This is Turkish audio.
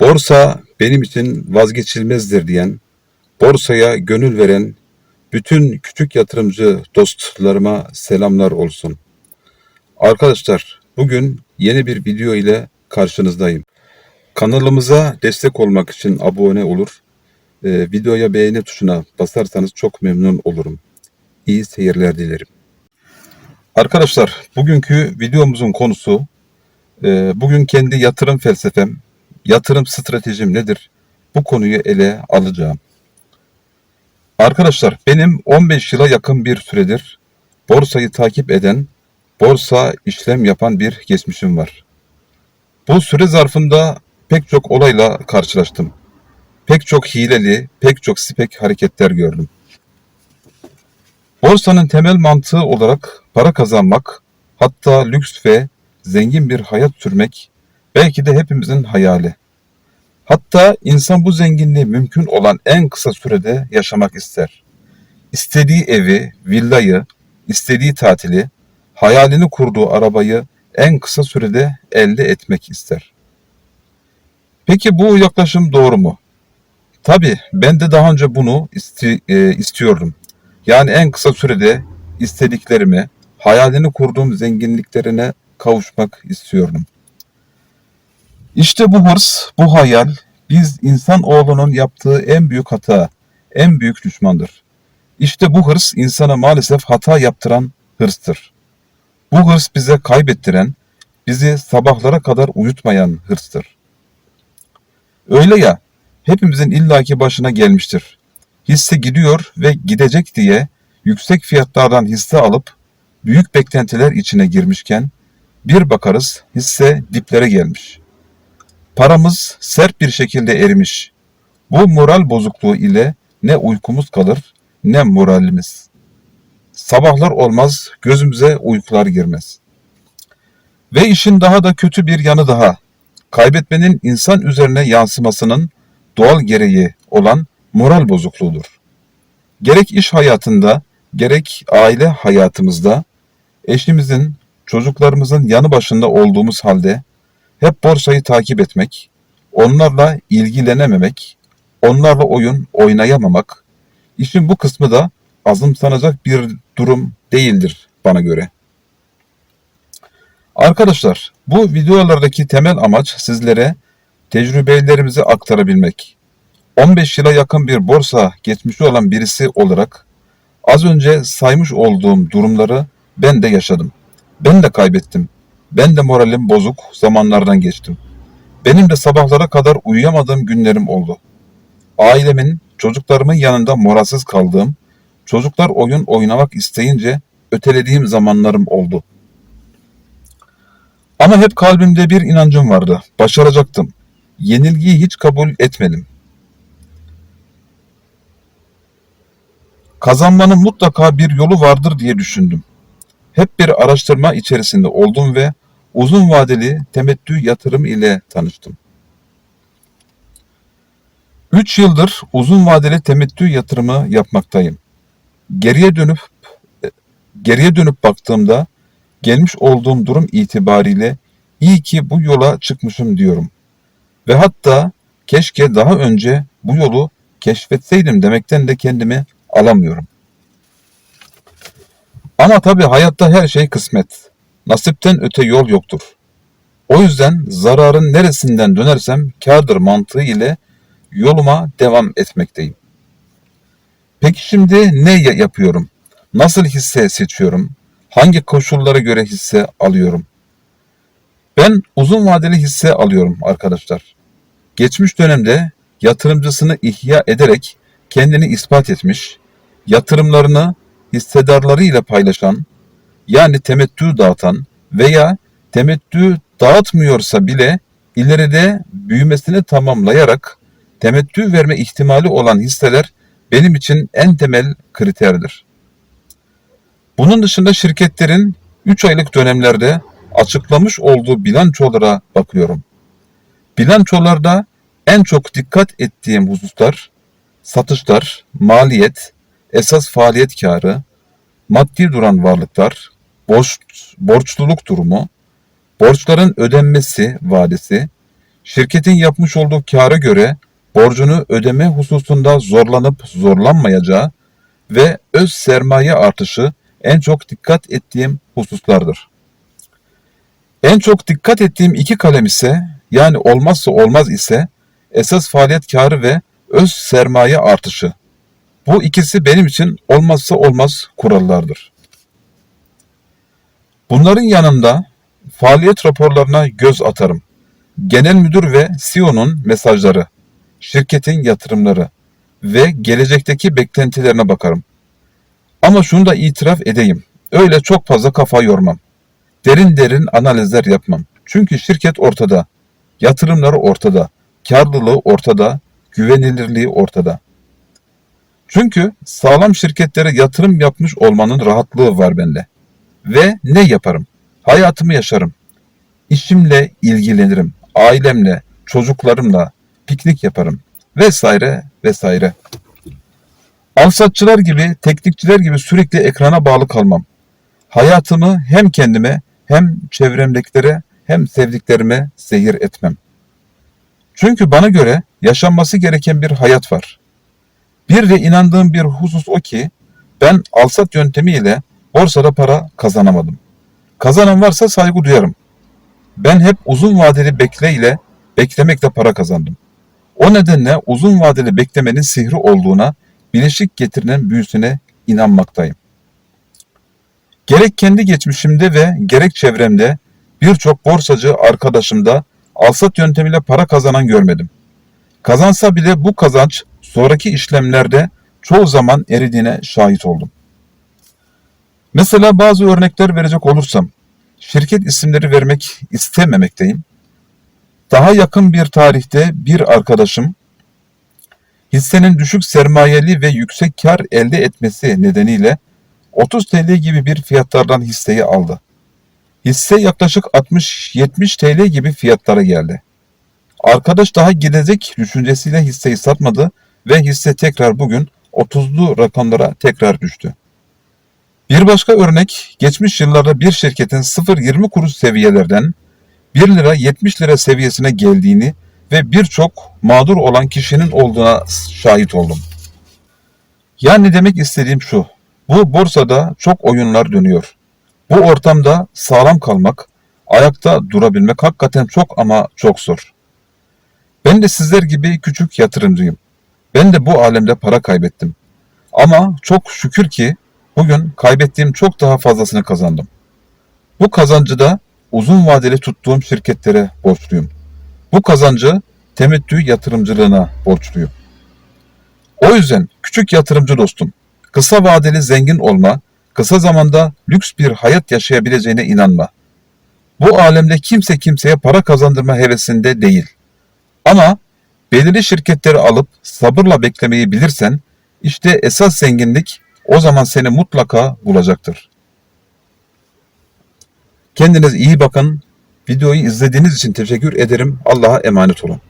Borsa benim için vazgeçilmezdir diyen, borsaya gönül veren bütün küçük yatırımcı dostlarıma selamlar olsun. Arkadaşlar bugün yeni bir video ile karşınızdayım. Kanalımıza destek olmak için abone olur, e, videoya beğeni tuşuna basarsanız çok memnun olurum. İyi seyirler dilerim. Arkadaşlar bugünkü videomuzun konusu e, bugün kendi yatırım felsefem, yatırım stratejim nedir? Bu konuyu ele alacağım. Arkadaşlar benim 15 yıla yakın bir süredir borsayı takip eden, borsa işlem yapan bir geçmişim var. Bu süre zarfında pek çok olayla karşılaştım. Pek çok hileli, pek çok spek hareketler gördüm. Borsanın temel mantığı olarak para kazanmak, hatta lüks ve zengin bir hayat sürmek belki de hepimizin hayali. Hatta insan bu zenginliği mümkün olan en kısa sürede yaşamak ister. İstediği evi, villayı, istediği tatili, hayalini kurduğu arabayı en kısa sürede elde etmek ister. Peki bu yaklaşım doğru mu? Tabii ben de daha önce bunu isti, e, istiyordum. Yani en kısa sürede istediklerimi, hayalini kurduğum zenginliklerine kavuşmak istiyordum. İşte bu hırs, bu hayal biz insan oğlunun yaptığı en büyük hata, en büyük düşmandır. İşte bu hırs insana maalesef hata yaptıran hırstır. Bu hırs bize kaybettiren, bizi sabahlara kadar uyutmayan hırstır. Öyle ya, hepimizin illaki başına gelmiştir. Hisse gidiyor ve gidecek diye yüksek fiyatlardan hisse alıp büyük beklentiler içine girmişken bir bakarız hisse diplere gelmiş. Paramız sert bir şekilde erimiş. Bu moral bozukluğu ile ne uykumuz kalır ne moralimiz. Sabahlar olmaz gözümüze uykular girmez. Ve işin daha da kötü bir yanı daha. Kaybetmenin insan üzerine yansımasının doğal gereği olan moral bozukluğudur. Gerek iş hayatında, gerek aile hayatımızda eşimizin, çocuklarımızın yanı başında olduğumuz halde hep borsayı takip etmek, onlarla ilgilenememek, onlarla oyun oynayamamak, işin bu kısmı da azımsanacak bir durum değildir bana göre. Arkadaşlar, bu videolardaki temel amaç sizlere tecrübelerimizi aktarabilmek. 15 yıla yakın bir borsa geçmişi olan birisi olarak az önce saymış olduğum durumları ben de yaşadım. Ben de kaybettim. Ben de moralim bozuk zamanlardan geçtim. Benim de sabahlara kadar uyuyamadığım günlerim oldu. Ailemin, çocuklarımın yanında moralsiz kaldığım, çocuklar oyun oynamak isteyince ötelediğim zamanlarım oldu. Ama hep kalbimde bir inancım vardı. Başaracaktım. Yenilgiyi hiç kabul etmedim. Kazanmanın mutlaka bir yolu vardır diye düşündüm. Hep bir araştırma içerisinde oldum ve uzun vadeli temettü yatırım ile tanıştım. 3 yıldır uzun vadeli temettü yatırımı yapmaktayım. Geriye dönüp geriye dönüp baktığımda gelmiş olduğum durum itibariyle iyi ki bu yola çıkmışım diyorum. Ve hatta keşke daha önce bu yolu keşfetseydim demekten de kendimi alamıyorum. Ama tabii hayatta her şey kısmet. Nasipten öte yol yoktur. O yüzden zararın neresinden dönersem kârdır mantığı ile yoluma devam etmekteyim. Peki şimdi ne yapıyorum? Nasıl hisse seçiyorum? Hangi koşullara göre hisse alıyorum? Ben uzun vadeli hisse alıyorum arkadaşlar. Geçmiş dönemde yatırımcısını ihya ederek kendini ispat etmiş, yatırımlarını hissedarlarıyla paylaşan, yani temettü dağıtan veya temettü dağıtmıyorsa bile ileride büyümesini tamamlayarak temettü verme ihtimali olan hisseler benim için en temel kriterdir. Bunun dışında şirketlerin 3 aylık dönemlerde açıklamış olduğu bilançolara bakıyorum. Bilançolarda en çok dikkat ettiğim hususlar satışlar, maliyet, esas faaliyet karı, maddi duran varlıklar, borç, borçluluk durumu, borçların ödenmesi vadesi, şirketin yapmış olduğu kâra göre borcunu ödeme hususunda zorlanıp zorlanmayacağı ve öz sermaye artışı en çok dikkat ettiğim hususlardır. En çok dikkat ettiğim iki kalem ise yani olmazsa olmaz ise esas faaliyet karı ve öz sermaye artışı. Bu ikisi benim için olmazsa olmaz kurallardır. Bunların yanında faaliyet raporlarına göz atarım. Genel müdür ve CEO'nun mesajları, şirketin yatırımları ve gelecekteki beklentilerine bakarım. Ama şunu da itiraf edeyim. Öyle çok fazla kafa yormam. Derin derin analizler yapmam. Çünkü şirket ortada. Yatırımları ortada. Karlılığı ortada. Güvenilirliği ortada. Çünkü sağlam şirketlere yatırım yapmış olmanın rahatlığı var bende. Ve ne yaparım? Hayatımı yaşarım. İşimle ilgilenirim. Ailemle, çocuklarımla piknik yaparım. Vesaire vesaire. Alsatçılar gibi, teknikçiler gibi sürekli ekrana bağlı kalmam. Hayatımı hem kendime hem çevremdekilere hem sevdiklerime zehir etmem. Çünkü bana göre yaşanması gereken bir hayat var. Bir de inandığım bir husus o ki ben alsat yöntemiyle borsada para kazanamadım. Kazanan varsa saygı duyarım. Ben hep uzun vadeli bekle ile beklemekle para kazandım. O nedenle uzun vadeli beklemenin sihri olduğuna, bileşik getirinen büyüsüne inanmaktayım. Gerek kendi geçmişimde ve gerek çevremde birçok borsacı arkadaşımda alsat yöntemiyle para kazanan görmedim. Kazansa bile bu kazanç sonraki işlemlerde çoğu zaman eridiğine şahit oldum. Mesela bazı örnekler verecek olursam, şirket isimleri vermek istememekteyim. Daha yakın bir tarihte bir arkadaşım hissenin düşük sermayeli ve yüksek kar elde etmesi nedeniyle 30 TL gibi bir fiyatlardan hisseyi aldı. Hisse yaklaşık 60-70 TL gibi fiyatlara geldi. Arkadaş daha gidecek düşüncesiyle hisseyi satmadı ve hisse tekrar bugün 30'lu rakamlara tekrar düştü. Bir başka örnek geçmiş yıllarda bir şirketin 0.20 kuruş seviyelerden 1 lira 70 lira seviyesine geldiğini ve birçok mağdur olan kişinin olduğuna şahit oldum. Yani demek istediğim şu. Bu borsada çok oyunlar dönüyor. Bu ortamda sağlam kalmak, ayakta durabilmek hakikaten çok ama çok zor. Ben de sizler gibi küçük yatırımcıyım. Ben de bu alemde para kaybettim. Ama çok şükür ki bugün kaybettiğim çok daha fazlasını kazandım. Bu kazancı da uzun vadeli tuttuğum şirketlere borçluyum. Bu kazancı temettü yatırımcılığına borçluyum. O yüzden küçük yatırımcı dostum, kısa vadeli zengin olma, kısa zamanda lüks bir hayat yaşayabileceğine inanma. Bu alemde kimse kimseye para kazandırma hevesinde değil. Ama belirli şirketleri alıp sabırla beklemeyi bilirsen, işte esas zenginlik o zaman seni mutlaka bulacaktır. Kendinize iyi bakın. Videoyu izlediğiniz için teşekkür ederim. Allah'a emanet olun.